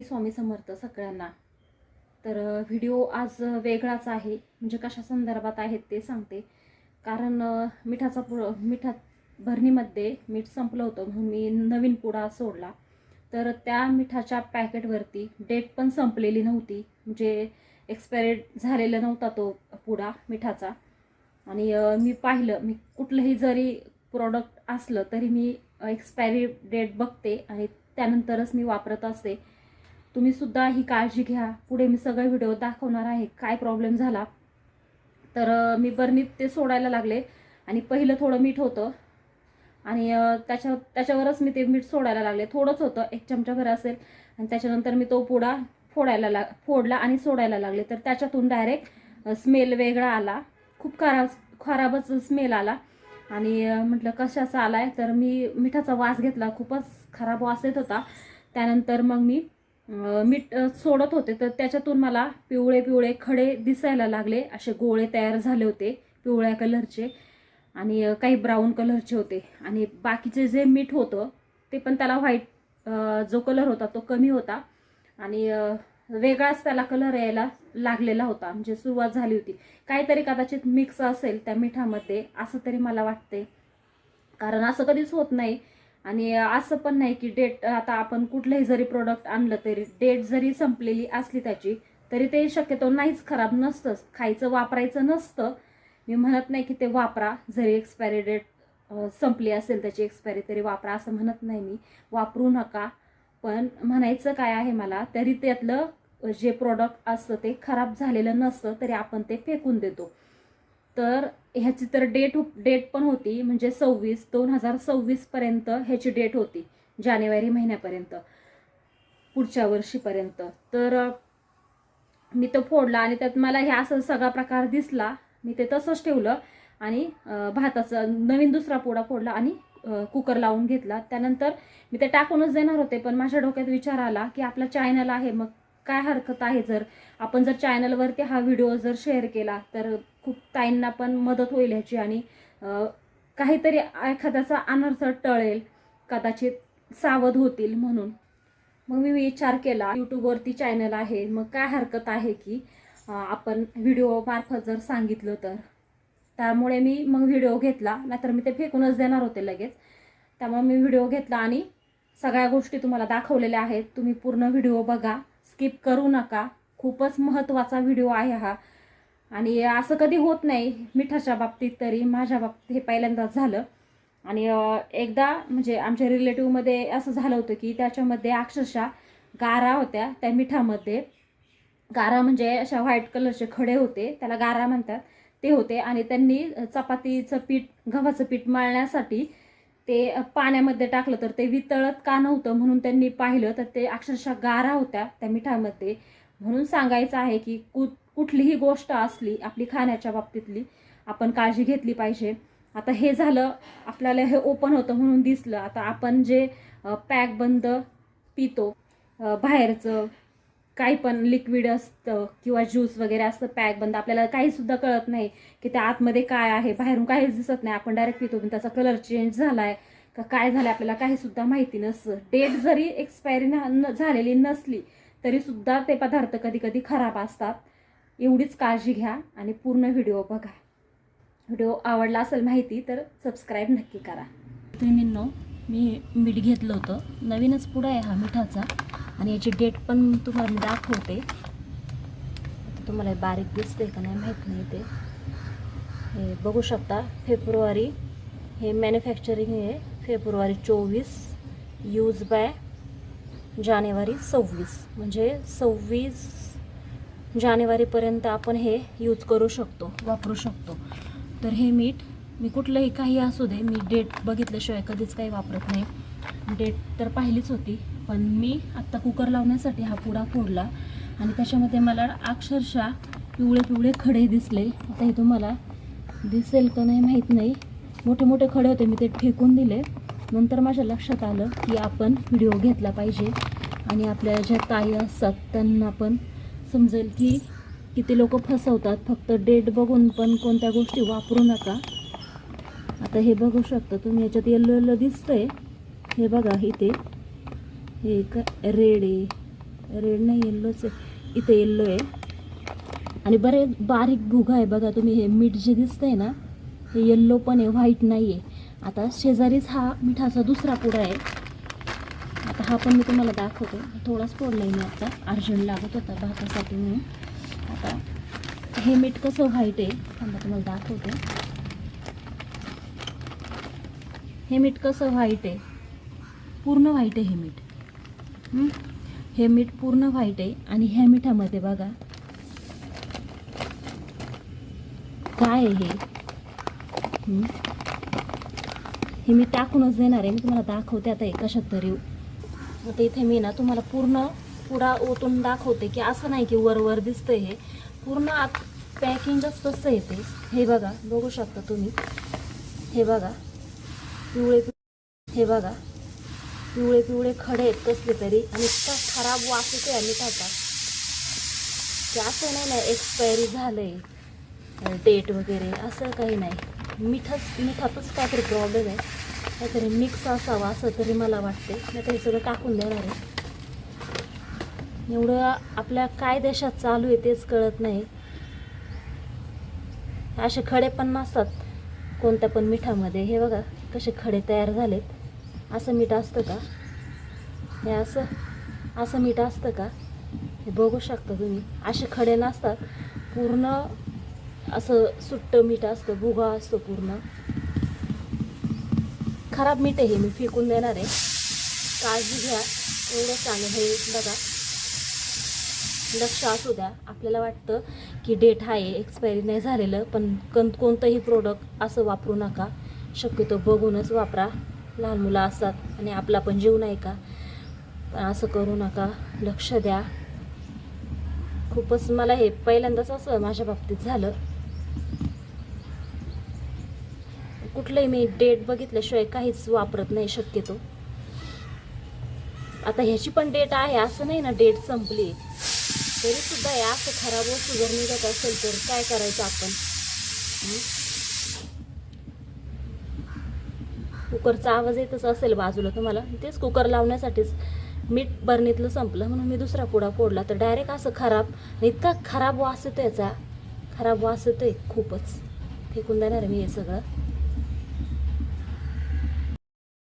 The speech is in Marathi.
स्वामी समर्थ सगळ्यांना. तर व्हिडिओ आज वेगळाच आहे. म्हणजे कशा संदर्भात आहेत ते सांगते. कारण मिठाचा पु मिठा भरणीमध्ये मीठ संपलं होतं म्हणून मी नवीन पुडा सोडला. तर त्या मिठाच्या पॅकेटवरती डेट पण संपलेली नव्हती. म्हणजे एक्सपायरेड झालेला नव्हता तो पुडा मिठाचा. आणि मी पाहिलं मी कुठलंही जरी प्रॉडक्ट असलं तरी मी एक्सपायरी डेट बघते आणि त्यानंतरच मी वापरत असते. तुम्ही सुद्धा ही काळजी घ्या. पुढे मी सगळे व्हिडिओ दाखवणार आहे. काय प्रॉब्लेम झाला. तर मी बर्नीत ते सोडायला लागले. आणि पहिलं थोडं मीठ होतं. आणि त्याच्या त्याच्यावरच मी ते मीठ सोडायला लागले. थोडंच होतं. एक चमचाभर असेल. आणि त्याच्यानंतर मी तो पुडा फोडायला लाग फोडला आणि सोडायला लागले. तर त्याच्यातून डायरेक्ट स्मेल वेगळा आला. खूप खराब खराबच स्मेल आला. आणि म्हटलं कशाचा आला आहे तर मी मिठाचा वास घेतला. खूपच खराब वास येत होता. त्यानंतर मग मी मीठ सोडत होते. तर त्याच्यातून मला पिवळे पिवळे खडे दिसायला लागले. असे गोळे तयार झाले होते पिवळ्या कलरचे. आणि काही ब्राऊन कलरचे होते. आणि बाकीचे जे मीठ होतं ते पण त्याला व्हाईट जो कलर होता तो कमी होता. आणि वेगळाच त्याला कलर यायला लागलेला होता. म्हणजे सुरुवात झाली होती. काहीतरी कदाचित मिक्स असेल त्या मिठामध्ये असं तरी मला वाटते कारण असं कधीच होत नाही. आणि असं पण नाही की डेट आता आपण कुठलंही जरी प्रोडक्ट आणलं तरी डेट जरी संपलेली असली त्याची तरी ते शक्यतो नाहीच खराब नसतंच. खायचं वापरायचं नसतं. मी म्हणत नाही की ते वापरा. जरी एक्सपायरी डेट संपली असेल त्याची एक्सपायरी तरी वापरा असं म्हणत नाही मी. वापरू नका. पण म्हणायचं काय आहे मला तरी त्यातलं जे प्रोडक्ट असतं ते खराब झालेलं नसतं तरी आपण ते फेकून देतो. तर ह्याची तर डेट डेट पण होती म्हणजे सव्वीस दोन हजार सव्वीसपर्यंत ह्याची डेट होती जानेवारी महिन्यापर्यंत पुढच्या वर्षीपर्यंत. तर मी तो फोडला आणि त्यात मला ह्या असं सगळा प्रकार दिसला मी ते तसंच ठेवलं आणि भाताचा नवीन दुसरा पोडा फोडला आणि कुकर लावून घेतला. त्यानंतर मी ते टाकूनच देणार होते पण माझ्या डोक्यात विचार आला की आपला चॅनल आहे मग काय हरकत आहे जर आपण जर चॅनलवरती हा व्हिडिओ जर शेअर केला तर खूप ताईंना पण मदत होईल ह्याची आणि काहीतरी एखाद्याचा अनर्थ टळेल कदाचित सावध होतील म्हणून. मग मी विचार केला यूट्यूबवरती चॅनल आहे मग काय हरकत आहे की आपण व्हिडिओ मार्फत जर सांगितलं तर. त्यामुळे मी मग व्हिडिओ घेतला नाहीतर मी ते फेकूनच देणार होते लगेच. त्यामुळे मी व्हिडिओ घेतला आणि सगळ्या गोष्टी तुम्हाला दाखवलेल्या आहेत. तुम्ही पूर्ण व्हिडिओ बघा स्किप करू नका. खूपच महत्त्वाचा व्हिडिओ आहे हा. आणि असं कधी होत नाही मिठाच्या बाबतीत तरी माझ्या बाबतीत हे पहिल्यांदाच झालं. आणि एकदा म्हणजे आमच्या रिलेटिव्हमध्ये असं झालं होतं की त्याच्यामध्ये अक्षरशः गारा होत्या त्या मिठामध्ये. गारा म्हणजे अशा व्हाईट कलरचे खडे होते त्याला गारा म्हणतात. ते होते आणि त्यांनी चपातीचं पीठ गव्हाचं पीठ मळण्यासाठी ते पाण्यामध्ये टाकलं तर ते वितळत का नव्हतं म्हणून त्यांनी पाहिलं तर ते अक्षरशः गारा होत्या त्या मिठामध्ये. म्हणून सांगायचं आहे की कु कुठलीही गोष्ट असली आपली खाण्याच्या बाबतीतली आपण काळजी घेतली पाहिजे. आता हे झालं आपल्याला हे ओपन होतं म्हणून दिसलं. आता आपण जे पॅक बंद पितो बाहेरचं काही पण लिक्विड असतं किंवा ज्यूस वगैरे असतं पॅक बंद आपल्याला काहीसुद्धा कळत नाही की त्या आतमध्ये काय आहे. बाहेरून काहीच दिसत नाही. आपण डायरेक्ट पितो पण त्याचा कलर चेंज झाला आहे का काय झालं आपल्याला काहीसुद्धा माहिती नसतं. डेट जरी एक्सपायरी न झालेली नसली तरीसुद्धा ते पदार्थ कधी कधी खराब असतात. एवढीच काळजी घ्या आणि पूर्ण व्हिडिओ बघा. व्हिडिओ आवडला असेल माहिती तर सबस्क्राईब नक्की करा. तुम्ही मी मीठ घेतलं होतं. नवीनच पुढं आहे हा मिठाचा. आणि याची डेट पण तुम्हाला मी दाखवते. तुम्हाला बारीक दिसते का नाही माहीत नाही ते. हे बघू शकता फेब्रुवारी. हे मॅन्युफॅक्चरिंग आहे. फेब्रुवारी चोवीस. यूज बाय जानेवारी सव्वीस. म्हणजे सव्वीस जानेवारीपर्यंत आपण हे यूज करू शकतो वापरू शकतो. तर हे मीठ मी कुठलंही काही असू दे मी डेट बघितल्याशिवाय कधीच काही वापरत नाही. डेट तर पाहिलीच होती पण मी आत्ता कुकर लावण्यासाठी हा पुडा फोडला आणि त्याच्यामध्ये मला अक्षरशः पिवळे पिवळे खडे दिसले. आता हे तुम्हाला दिसेल का नाही माहीत नाही. मोठे मोठे खडे होते मी ते फेकून दिले. नंतर माझ्या लक्षात आलं की आपण व्हिडिओ घेतला पाहिजे आणि आपल्या ज्या ताई असतात त्यांना पण समजेल की किती लोक फसवतात फक्त डेट बघून पण कोणत्या गोष्टी वापरू नका. आता हे बघू शकता तुम्ही याच्यात येल्लो येल्लो दिसतंय. हे बघा इथे. हे का रेड आहे. रेड नाही येल्लोच आहे. इथे येल्लो आहे. आणि बरे बारीक भुगा आहे बघा तुम्ही हे मीठ जे दिसतंय ना हे येल्लो पण आहे व्हाईट नाही आहे आता शेजारीच हा मिठाचा दुसरा पुडा आहे. हा पण मी तुम्हाला दाखवते. थोडाच फोडला आहे मी आता. अर्जंट लागत होता भातासाठी म्हणून. आता हे मीठ कसं व्हाईट आहे थांबा तुम्हाला दाखवते. हे मीठ कसं व्हाईट आहे पूर्ण व्हाईट आहे हे मीठ. हे मीठ पूर्ण व्हाईट आहे आणि ह्या मिठामध्ये बघा. काय आहे हे? हे मी टाकूनच देणार आहे. मी तुम्हाला दाखवते आता हे कशात तरी. आता इथे मी ना तुम्हाला पूर्ण पुढा ओतून दाखवते की असं नाही की वर वर दिसतंय हे. पूर्ण आत पॅकिंगच तसं येते हे बघा बघू शकता तुम्ही. हे बघा. पिवळे हे बघा. पिवळे पिवळे खडे आहेत कसले तरी. आणि इतका खराब वास येतो या मिठाचा की असं नाही ना एक्सपायरी झालंय. डेट वगैरे असं काही नाही. मिठाच मिठातच काहीतरी प्रॉब्लेम आहे. काहीतरी मिक्स असावा असं तरी मला वाटते. नाही तरी सगळं टाकून देणार आहे. एवढं आपल्या काय देशात चालू आहे तेच कळत नाही. असे खडे पण नसतात कोणत्या पण मिठामध्ये. हे बघा कसे खडे तयार झालेत. असं मीठ असतं का? हे असं असं मीठ असतं का? हे बघू शकता तुम्ही. असे खडे नसतात. पूर्ण असं सुट्ट मीठ असतं भुगा असतो पूर्ण. खराब मीठ आहे हे मी फेकून देणार आहे. काळजी घ्या. एवढं चांगलं हे बघा. लक्ष असू द्या. आपल्याला वाटतं की डेट आहे एक्सपायरी नाही झालेलं पण कन कोणतंही प्रोडक्ट असं वापरू नका. शक्यतो बघूनच वापरा. लहान मुलं असतात आणि आपला पण जीव नाही का? पण असं करू नका. लक्ष द्या. खूपच मला हे पहिल्यांदाच असं माझ्या बाबतीत झालं. कुठलंही मी डेट बघितल्याशिवाय काहीच वापरत नाही शक्यतो. आता ह्याची पण डेट आहे असं नाही ना डेट संपली. तरी सुद्धा हे असं खराब वस्तू जर निघत असेल तर काय करायचं आपण? कुकरचा आवाज येतच असेल बाजूला तुम्हाला. तेच कुकर लावण्यासाठीच मीठ बरणीतलं संपलं म्हणून मी दुसरा पुडा फोडला. तर डायरेक्ट असं खराब इतका खराब वास येतो याचा. खराब वास येतोय खूपच. फेकून देणार मी हे सगळं.